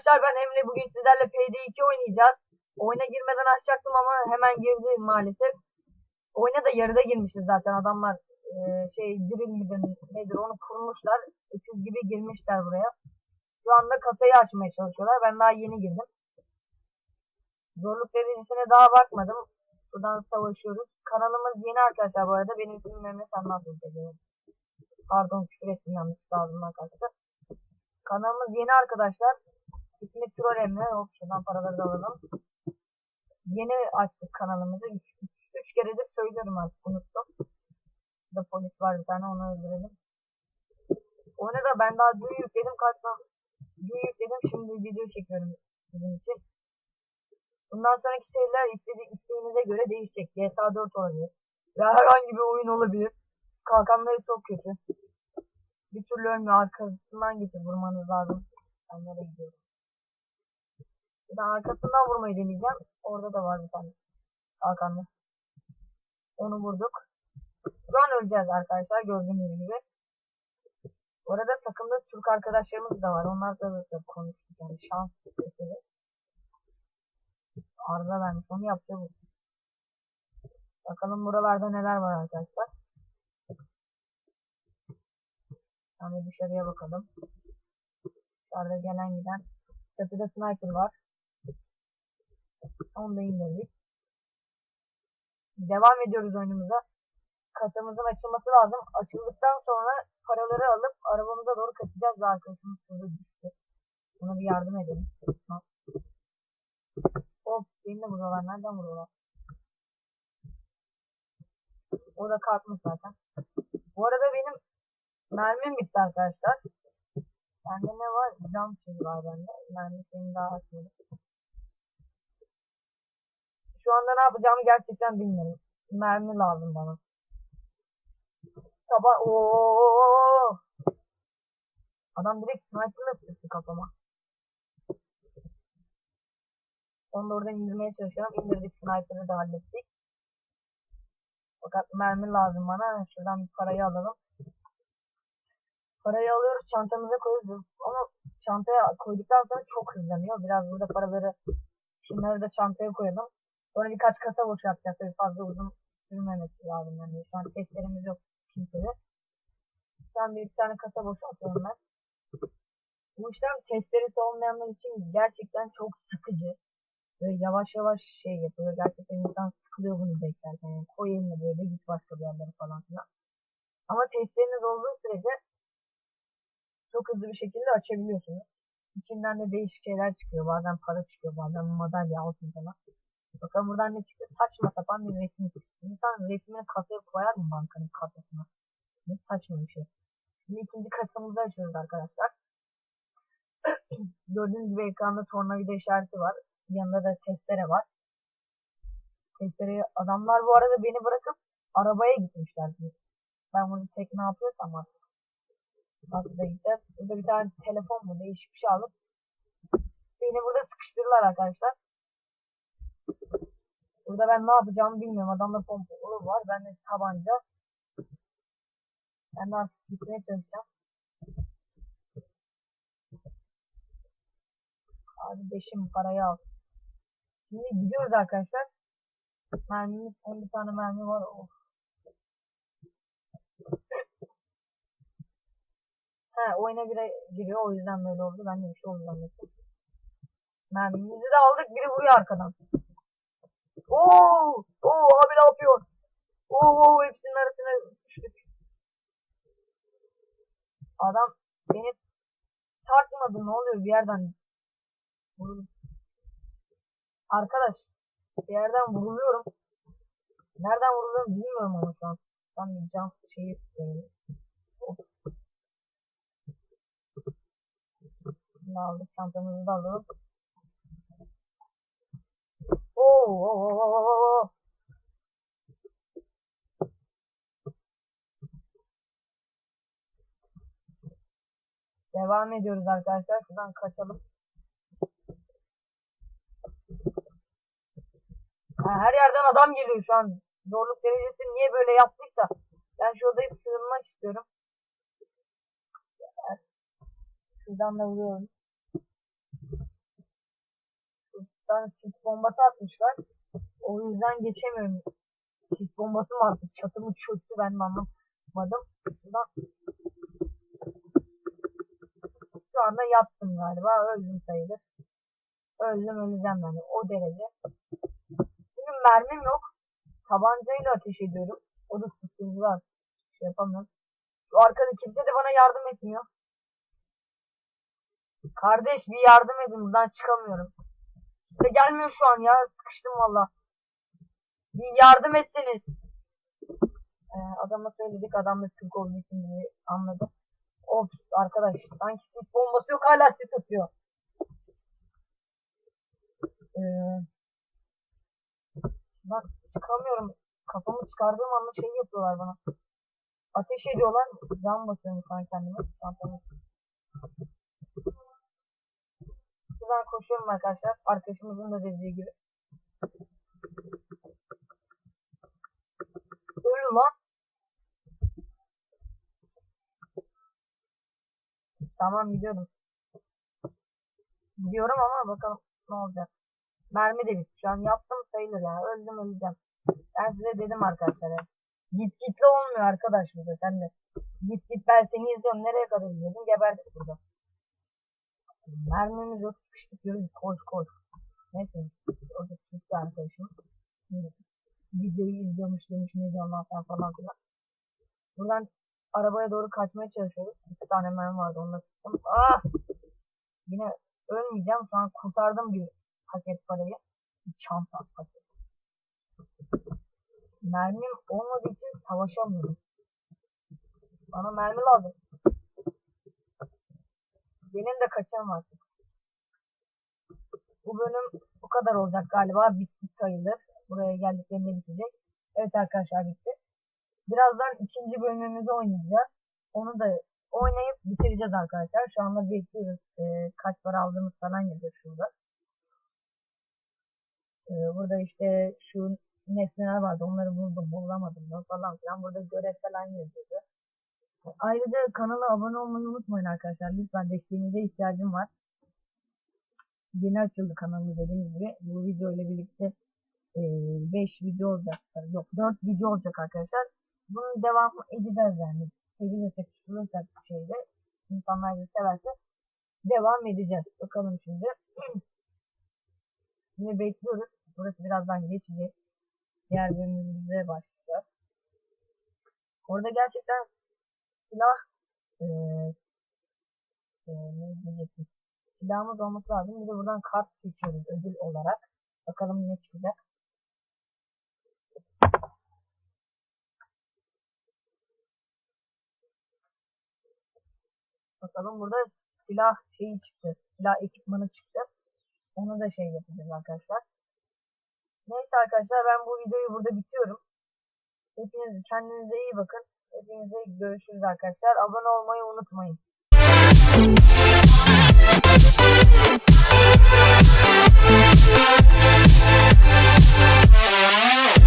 arkadaşlar ben Emre bugün sizlerle PD2 oynayacağız. Oyuna girmeden açacaktım ama hemen girdi maalesef. Oyuna da yarıda girmişiz zaten adamlar e, şey drill midir nedir onu kurmuşlar. Öküz gibi girmişler buraya. Şu anda kasayı açmaya çalışıyorlar. Ben daha yeni girdim. Zorluk derecesine daha bakmadım. Buradan savaşıyoruz. Kanalımız yeni arkadaşlar bu arada. Benim ismim Mehmet Anlat Pardon küfür ettim yanlışlıkla ağzımdan kaçtı. Kanalımız yeni arkadaşlar. İsmi Troll Emre. Hop şuradan paraları da alalım. Yeni açtık kanalımızı. Üç, üç, üç keredir söylüyorum artık unuttum. Burada polis var bir tane onu öldürelim. Onu da ben daha dün yükledim kaçmam. Dün yükledim şimdi video çekiyorum sizin için. Bundan sonraki şeyler istedi, isteğinize göre değişecek. GTA 4 olabilir. Ya herhangi bir oyun olabilir. Kalkanları çok kötü. Bir türlü ölmüyor. Arkasından getir vurmanız lazım. Ben nereye gidiyorum? Ben arkasından vurmayı deneyeceğim. Orada da var bir tane. Kalkanlı. Onu vurduk. Şu an öleceğiz arkadaşlar gördüğünüz gibi. Bu arada takımda Türk arkadaşlarımız da var. Onlar da da konuştuk yani şans eseri. Arda vermiş onu bu. Bakalım buralarda neler var arkadaşlar. Yani dışarıya bakalım. Dışarıda gelen giden. Çatıda sniper var. Onu da indirdik. Devam ediyoruz oyunumuza. Kasamızın açılması lazım. Açıldıktan sonra paraları alıp arabamıza doğru kaçacağız ve arkadaşımız hızlı düştü. Ona bir yardım edelim. Hop beni de vuruyorlar. Nereden vuruyorlar? O da kalkmış zaten. Bu arada benim mermim bitti arkadaşlar. Bende ne var? Cam şeyi var bende. Mermi şeyini daha açmadım. Şu anda ne yapacağımı gerçekten bilmiyorum. Mermi lazım bana. Sabah ooo. Adam direkt sniper'la sıktı kafama. Onu da oradan indirmeye çalışıyorum. İndirdik sniper'ı da hallettik. Fakat mermi lazım bana. Şuradan bir parayı alalım. Parayı alıyoruz çantamıza koyuyoruz. Ama çantaya koyduktan sonra çok hızlanıyor. Biraz burada paraları şunları da çantaya koyalım. Sonra birkaç kasa boşaltacağız. Tabii fazla uzun sürmemesi lazım. Yani şu an testlerimiz yok kimsede. Şu bir tane kasa boşaltıyorum ben. Bu işlem testlerisi olmayanlar için gerçekten çok sıkıcı. Böyle yavaş yavaş şey yapıyor. Gerçekten insan sıkılıyor bunu beklerken. Yani koy eline böyle git başka bir yerlere falan filan. Ama testleriniz olduğu sürece çok hızlı bir şekilde açabiliyorsunuz. İçinden de değişik şeyler çıkıyor. Bazen para çıkıyor, bazen madalya altın falan. Bakalım buradan ne çıkıyor? Saçma sapan bir resim çıkıyor. İnsan resmini kasaya koyar mı bankanın kasasına? Ne saçma bir şey. Şimdi ikinci kasamızı açıyoruz arkadaşlar. Gördüğünüz gibi ekranda tornavida işareti var. Yanında da testere var. Testere adamlar bu arada beni bırakıp arabaya gitmişler. Ben bunu tek ne yapıyorsam artık. Nasıl da gideceğiz. Burada bir tane telefon mu değişik bir şey alıp beni burada sıkıştırırlar arkadaşlar. Burada ben ne yapacağımı bilmiyorum. Adamda pompalı var. Bende tabanca. Ben de artık gitmeye çalışacağım. Abi beşim parayı al. Şimdi gidiyoruz arkadaşlar. Mermimiz 11 tane mermi var. Of. He oyuna bire giriyor o yüzden böyle oldu. Ben de bir şey oldu. Mermimizi de aldık biri vuruyor arkadan. Oo, oo abi ne yapıyor? Oo hepsinin arasına düştük. Adam beni takmadı ne oluyor bir yerden vuruldu. Arkadaş bir yerden vuruluyorum. Nereden vuruluyorum bilmiyorum ama şu an. Tam bir can şeyi yani. Şimdi aldık çantamızı da alalım. Devam ediyoruz arkadaşlar. Şuradan kaçalım. Ha, her yerden adam geliyor şu an. Zorluk derecesi niye böyle yaptıysa. Ben şu odayı sığınmak istiyorum. Şuradan da vuruyorum. Tane sis bombası atmışlar. O yüzden geçemiyorum. Sis bombası mı artık çatımı çöktü ben de anlamadım. Şuradan şu anda yattım galiba. Öldüm sayılır. Öldüm öleceğim yani. O derece. Şimdi mermim yok. Tabancayla ateş ediyorum. O da susturucular. Şey yapamıyorum. Şu arkada kimse de bana yardım etmiyor. Kardeş bir yardım edin. Buradan çıkamıyorum. Kimse gelmiyor şu an ya. Sıkıştım valla. Bir yardım etseniz. Ee, adama söyledik. Adam da Türk olduğu için bizi anladı. Of arkadaş. Sanki sis bombası yok hala sis atıyor. Ee, bak çıkamıyorum. Kafamı çıkardığım anda şey yapıyorlar bana. Ateş ediyorlar. Can basıyorum şu an kendime. Çantamı. Şuradan koşuyorum arkadaşlar. Arkadaşımızın da dediği gibi. Ölü lan. Tamam gidiyorum. Gidiyorum ama bakalım ne olacak. Mermi de bitti. Şu an yaptım sayılır yani. Öldüm öleceğim. Ben size dedim arkadaşlar. Git gitli olmuyor arkadaş burada sen de. Git git ben seni izliyorum. Nereye kadar izliyordun? Geberdik burada. Mermimiz yok. Yürüdük. Koş koş. Neyse. Orada çıktı arkadaşım. Videoyu izliyormuş demiş ne sen falan filan. Buradan arabaya doğru kaçmaya çalışıyoruz. İki tane mermi vardı onunla sıktım. Ah! Yine ölmeyeceğim. Şu an kurtardım bir paket parayı. Bir çanta paket. Mermim olmadığı için savaşamıyorum. Bana mermi lazım. Benim de kaçarım artık. Bu bölüm bu kadar olacak galiba. Bitti sayılır. Buraya geldiklerinde bitecek. Evet arkadaşlar bitti. Birazdan ikinci bölümümüzü oynayacağız. Onu da oynayıp bitireceğiz arkadaşlar. Şu anda bekliyoruz. Ee, kaç para aldığımız falan yazıyor şurada. Ee, burada işte şu nesneler vardı. Onları buldum, bulamadım da falan filan. Burada görev falan yazıyordu. Ayrıca kanala abone olmayı unutmayın arkadaşlar. Lütfen desteğinize ihtiyacım var. Yeni açıldı kanalımız dediğim gibi. Bu video ile birlikte 5 video olacak. Yok 4 video olacak arkadaşlar. Bunun devamı edeceğiz yani. Seviyorsak, tutulursak bir şeyde. insanlar da severse devam edeceğiz. Bakalım şimdi. Şimdi bekliyoruz. Burası birazdan geçecek. Diğer bölümümüze başlayacağız. Orada gerçekten silah eee eee ne diyecektim? Silahımız olması lazım. Bir de buradan kart seçiyoruz ödül olarak. Bakalım ne çıkacak. Bakalım burada silah şeyi çıktı. Silah ekipmanı çıktı. Onu da şey yapacağız arkadaşlar. Neyse arkadaşlar ben bu videoyu burada bitiyorum. Hepiniz kendinize iyi bakın. Hepinize görüşürüz arkadaşlar. Abone olmayı unutmayın. えっ?